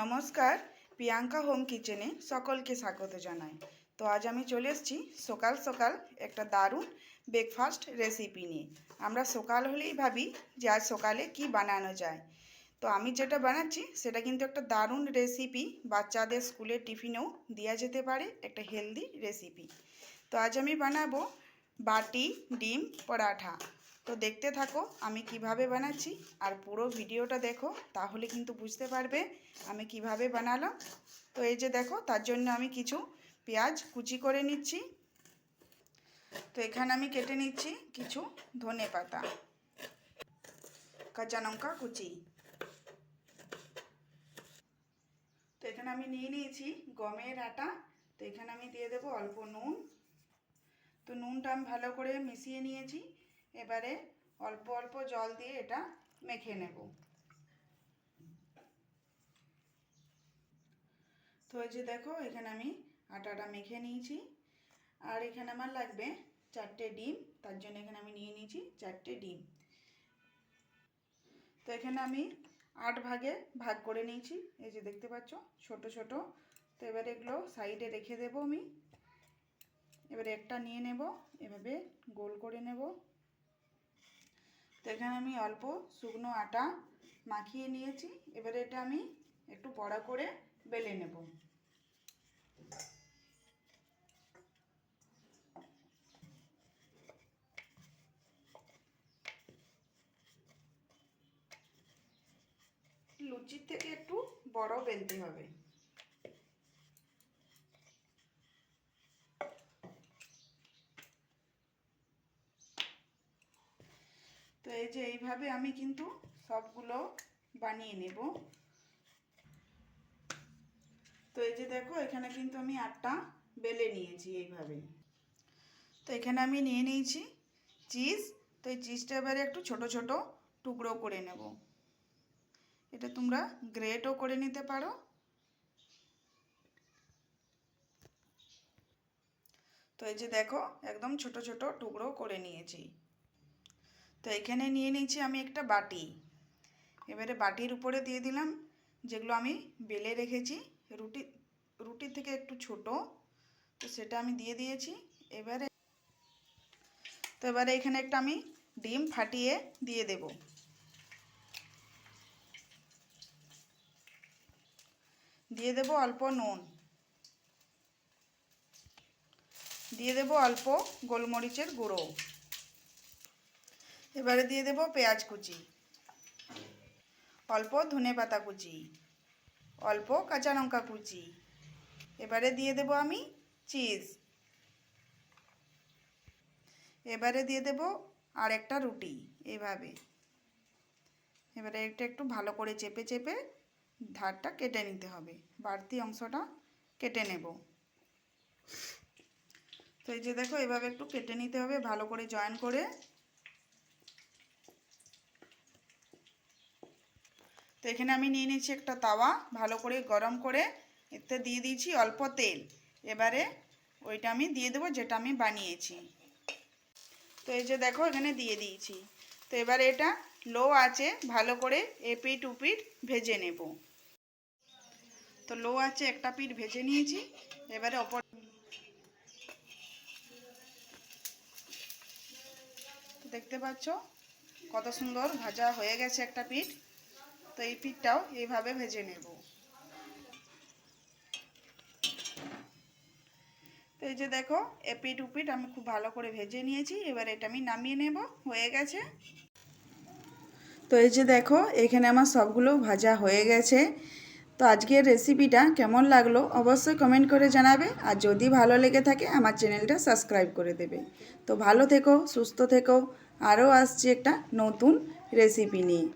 নমস্কার, প্রিয়াঙ্কা হোম কিচেনে সকলকে স্বাগত জানাই। তো আজ আমি চলে এসেছি সকাল সকাল একটা দারুণ ব্রেকফাস্ট রেসিপি নিয়ে। আমরা সকাল হলেই ভাবি যে আজ সকালে কি বানানো যায়। তো আমি যেটা বানাচ্ছি সেটা কিন্তু একটা দারুণ রেসিপি বাচ্চাদের স্কুলের টিফিনেও দেওয়া যেতে পারে একটা হেলদি রেসিপি তো আজ আমি বানাবো বাটি, ডিম, পরাঠা। তো দেখতে থাকো আমি কীভাবে বানাচ্ছি আর পুরো ভিডিওটা দেখো, তাহলে কিন্তু বুঝতে পারবে আমি কীভাবে বানালাম। তো এই যে দেখো, তার জন্য আমি কিছু পেঁয়াজ কুচি করে নিচ্ছি। তো এখানে আমি কেটে নিচ্ছি কিছু ধনে পাতা, কাঁচা লঙ্কা কুচি। তো এখানে আমি নিয়ে নিয়েছি গমের আটা, তো এখানে আমি দিয়ে দেবো অল্প নুন। তো নুনটা আমি ভালো করে মিশিয়ে নিয়েছি। এবারে অল্প অল্প জল দিয়ে এটা মেখে নেব। তো এই যে দেখো, এখানে আমি আটাটা মেখে নিয়েছি। আর এখানে আমার লাগবে চারটে ডিম, তার জন্য এখানে আমি নিয়ে নিয়েছি চারটে ডিম। তো এখানে আমি আট ভাগে ভাগ করে নিয়েছি, এই যে দেখতে পাচ্ছ, ছোট ছোট। তো এবারে এগুলো সাইডে রেখে দেবো আমি। এবারে একটা নিয়ে নেব, এভাবে গোল করে নেব। তো এখানে আমি অল্প শুকনো আটা মাখিয়ে নিয়েছি। এবারে এটা আমি একটু বড়া করে বেলে নেব। লুচির থেকে একটু বড় বেলতে হবে। তো এই যে এইভাবে আমি কিন্তু সবগুলো বানিয়ে নেব। তো এই যে দেখো, এখানে কিন্তু আমি আটটা বেলে নিয়েছি এইভাবে। তো এখানে আমি নিয়ে নিয়েছি চিজ। তো এই চিজটা এবারে একটু ছোট ছোট টুকরো করে নেব। এটা তোমরা গ্রেটও করে নিতে পারো। তো এই যে দেখো, একদম ছোট ছোট টুকরো করে নিয়েছি। তো এখানে নিয়ে নিয়েছি আমি একটা বাটি। এবারে বাটির উপরে দিয়ে দিলাম যেগুলো আমি বেলে রেখেছি। রুটি রুটির থেকে একটু ছোট, তো সেটা আমি দিয়ে দিয়েছি। এবারে, তো এবারে এখানে একটা আমি ডিম ফাটিয়ে দিয়ে দেব। দিয়ে দেব অল্প নুন। দিয়ে দেব অল্প গোলমরিচের গুঁড়ো। এবারে দিয়ে দেব পেঁয়াজ কুচি। অল্প ধনে পাতা কুচি। অল্প কাঁচা লঙ্কা কুচি। এবারে দিয়ে দেব আমি চিজ। এবারে দিয়ে দেব আর একটা রুটি এভাবে। এবারে এটা একটু ভালো করে চেপে চেপে ধারটা কেটে নিতে হবে। বাড়তি অংশটা কেটে নেব। তো এই যে দেখো, এভাবে একটু কেটে নিতে হবে, ভালো করে জয়েন করে তো এখানে আমি নিয়ে নিয়েছি একটা তাওয়া, ভালো করে গরম করে এতে দিয়ে দিয়েছি অল্প তেল। এবারে ওইটা আমি দিয়ে দেবো যেটা আমি বানিয়েছি। তো এই যে দেখো এখানে দিয়ে দিয়েছি। তো এবারে এটা লো আছে ভালো করে এপিট উপিট ভেজে নেব। তো লো আছে একটা পিঠ ভেজে নিয়েছি। এবারে অপর দেখতে পাচ্ছ? কত সুন্দর ভাজা হয়ে গেছে একটা পিঠ। তো এই পিঠটাও এইভাবে ভেজে নেব। তো এই যে দেখো এপিট উপিট আমি খুব ভালো করে ভেজে নিয়েছি, এবার এটা আমি নামিয়ে নেব, হয়ে গেছে। তো এই যে দেখো, এখানে আমার সবগুলো ভাজা হয়ে গেছে। তো আজকের রেসিপিটা কেমন লাগল অবশ্যই কমেন্ট করে জানাবে, আর যদি ভালো লেগে থাকে আমার চ্যানেলটা সাবস্ক্রাইব করে দেবে। তো ভালো থেকো, সুস্থ থেকো, আরও আসছি একটা নতুন রেসিপি নিয়ে।